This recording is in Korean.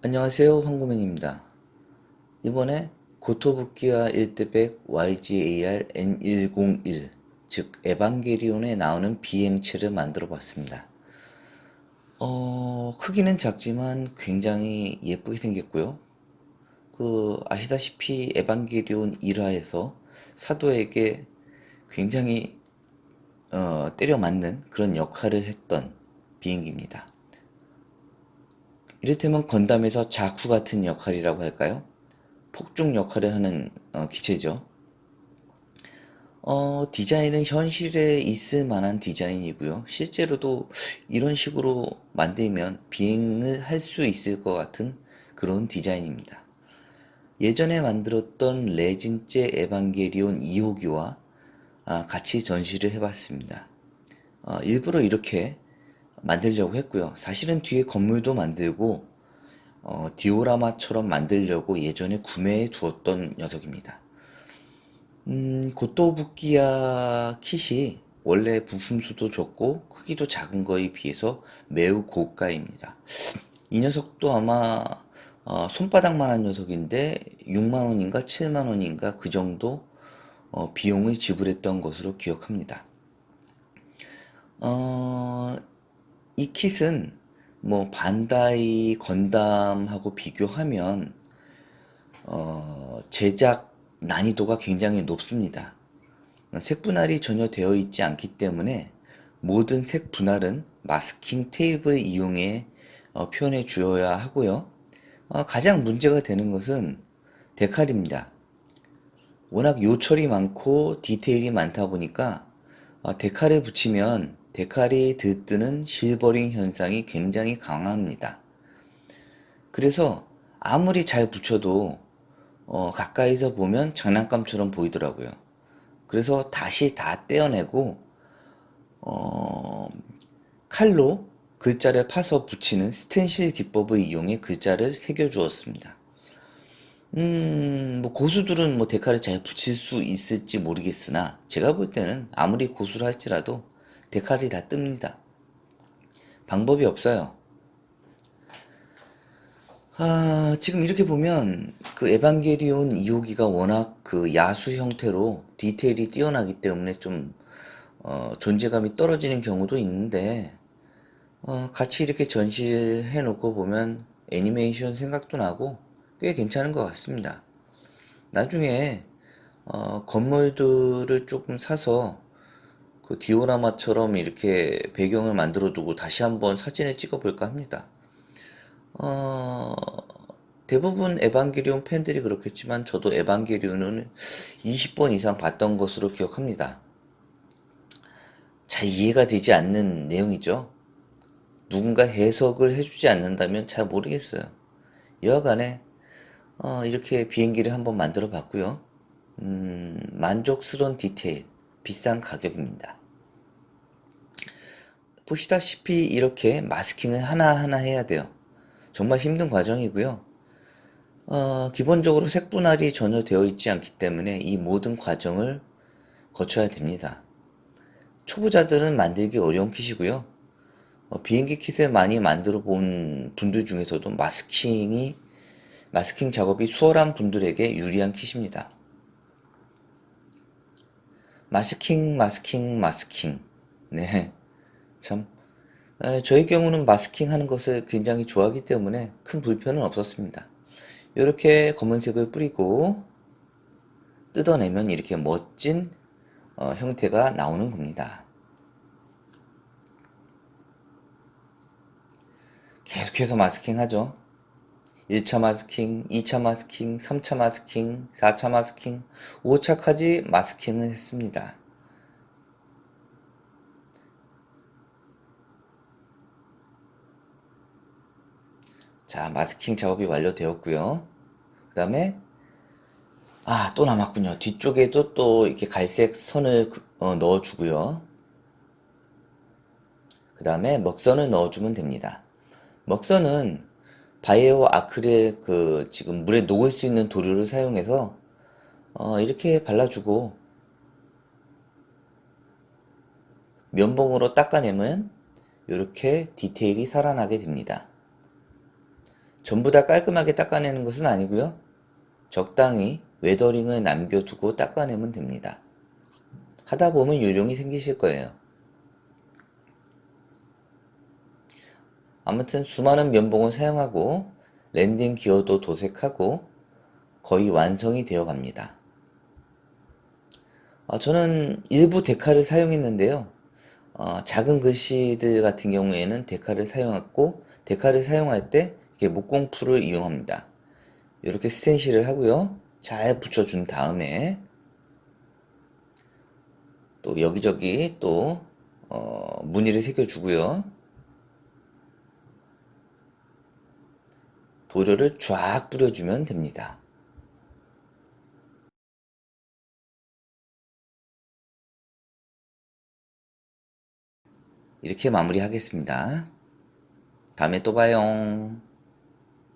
안녕하세요 황구맨입니다. 이번에 고토부키아 1대100 YGAR N101 즉 에반게리온에 나오는 비행체를 만들어 봤습니다. 어, 크기는 작지만 굉장히 예쁘게 생겼고요. 그 아시다시피 에반게리온 1화에서 사도에게 굉장히 어, 때려 맞는 그런 역할을 했던 비행기입니다. 이를테면 건담에서 자쿠 같은 역할이라고 할까요? 폭죽 역할을 하는 어, 기체죠. 어, 디자인은 현실에 있을 만한 디자인이고요. 실제로도 이런 식으로 만들면 비행을 할 수 있을 것 같은 그런 디자인입니다. 예전에 만들었던 레진제 에반게리온 2호기와 아, 같이 전시를 해봤습니다. 어, 일부러 이렇게 만들려고 했고요. 사실은 뒤에 건물도 만들고 어, 디오라마처럼 만들려고 예전에 구매해 두었던 녀석입니다. 음, 고토부키야 킷이 원래 부품 수도 적고 크기도 작은 거에 비해서 매우 고가입니다. 이 녀석도 아마 어, 손바닥만한 녀석인데 6만원인가 7만원인가 그 정도 어, 비용을 지불했던 것으로 기억합니다. 어, 이 킷은 뭐 반다이 건담하고 비교하면 어, 제작 난이도가 굉장히 높습니다. 색 분할이 전혀 되어 있지 않기 때문에 모든 색 분할은 마스킹 테이프를 이용해 어, 표현해 주어야 하고요. 어, 가장 문제가 되는 것은 데칼입니다. 워낙 요철이 많고 디테일이 많다 보니까 어, 데칼을 붙이면 데칼이 들뜨는 실버링 현상이 굉장히 강합니다. 그래서 아무리 잘 붙여도 어, 가까이서 보면 장난감처럼 보이더라고요. 그래서 다시 다 떼어내고 어, 칼로 글자를 파서 붙이는 스텐실 기법을 이용해 글자를 새겨 주었습니다. 음, 뭐 고수들은 뭐 데칼을 잘 붙일 수 있을지 모르겠으나 제가 볼 때는 아무리 고수를 할지라도 데칼이 다 뜹니다. 방법이 없어요. 아, 지금 이렇게 보면 그 에반게리온 2호기가 워낙 그 야수 형태로 디테일이 뛰어나기 때문에 좀 어, 존재감이 떨어지는 경우도 있는데 어, 같이 이렇게 전시해 놓고 보면 애니메이션 생각도 나고 꽤 괜찮은 것 같습니다. 나중에 어, 건물들을 조금 사서 그 디오라마처럼 이렇게 배경을 만들어 두고 다시 한번 사진을 찍어 볼까 합니다. 어, 대부분 에반게리온 팬들이 그렇겠지만 저도 에반게리온을 20번 이상 봤던 것으로 기억합니다. 잘 이해가 되지 않는 내용이죠. 누군가 해석을 해주지 않는다면 잘 모르겠어요. 여하간에 어, 이렇게 비행기를 한번 만들어 봤고요. 음, 만족스러운 디테일, 비싼 가격입니다. 보시다시피 이렇게 마스킹을 하나하나 해야 돼요. 정말 힘든 과정이고요. 어, 기본적으로 색분할이 전혀 되어 있지 않기 때문에 이 모든 과정을 거쳐야 됩니다. 초보자들은 만들기 어려운 킷이고요. 어, 비행기 킷을 많이 만들어 본 분들 중에서도 마스킹이 마스킹 작업이 수월한 분들에게 유리한 킷입니다. 마스킹, 마스킹, 마스킹. 네. 참. 에, 저의 경우는 마스킹 하는 것을 굉장히 좋아하기 때문에 큰 불편은 없었습니다. 이렇게 검은색을 뿌리고 뜯어내면 이렇게 멋진 어, 형태가 나오는 겁니다. 계속해서 마스킹 하죠. 1차 마스킹, 2차 마스킹, 3차 마스킹, 4차 마스킹, 5차까지 마스킹을 했습니다. 자, 마스킹 작업이 완료되었고요. 그 다음에 아, 또 남았군요. 뒤쪽에도 또 이렇게 갈색 선을 그- 어, 넣어주고요. 그 다음에 먹선을 넣어주면 됩니다. 먹선은 바이오 아크릴 그 지금 물에 녹을 수 있는 도료를 사용해서 어, 이렇게 발라주고 면봉으로 닦아내면 이렇게 디테일이 살아나게 됩니다. 전부 다 깔끔하게 닦아내는 것은 아니고요. 적당히 웨더링을 남겨두고 닦아내면 됩니다. 하다 보면 요령이 생기실 거예요. 아무튼 수많은 면봉을 사용하고 랜딩 기어도 도색하고 거의 완성이 되어 갑니다. 어, 저는 일부 데카를 사용했는데요. 어, 작은 글씨들 같은 경우에는 데카를 사용했고 데카를 사용할 때 목공풀을 이용합니다. 이렇게 스텐실을 하고요. 잘 붙여준 다음에 또 여기저기 또 어, 무늬를 새겨주고요. 도료를 쫙 뿌려주면 됩니다. 이렇게 마무리하겠습니다. 다음에 또 봐요.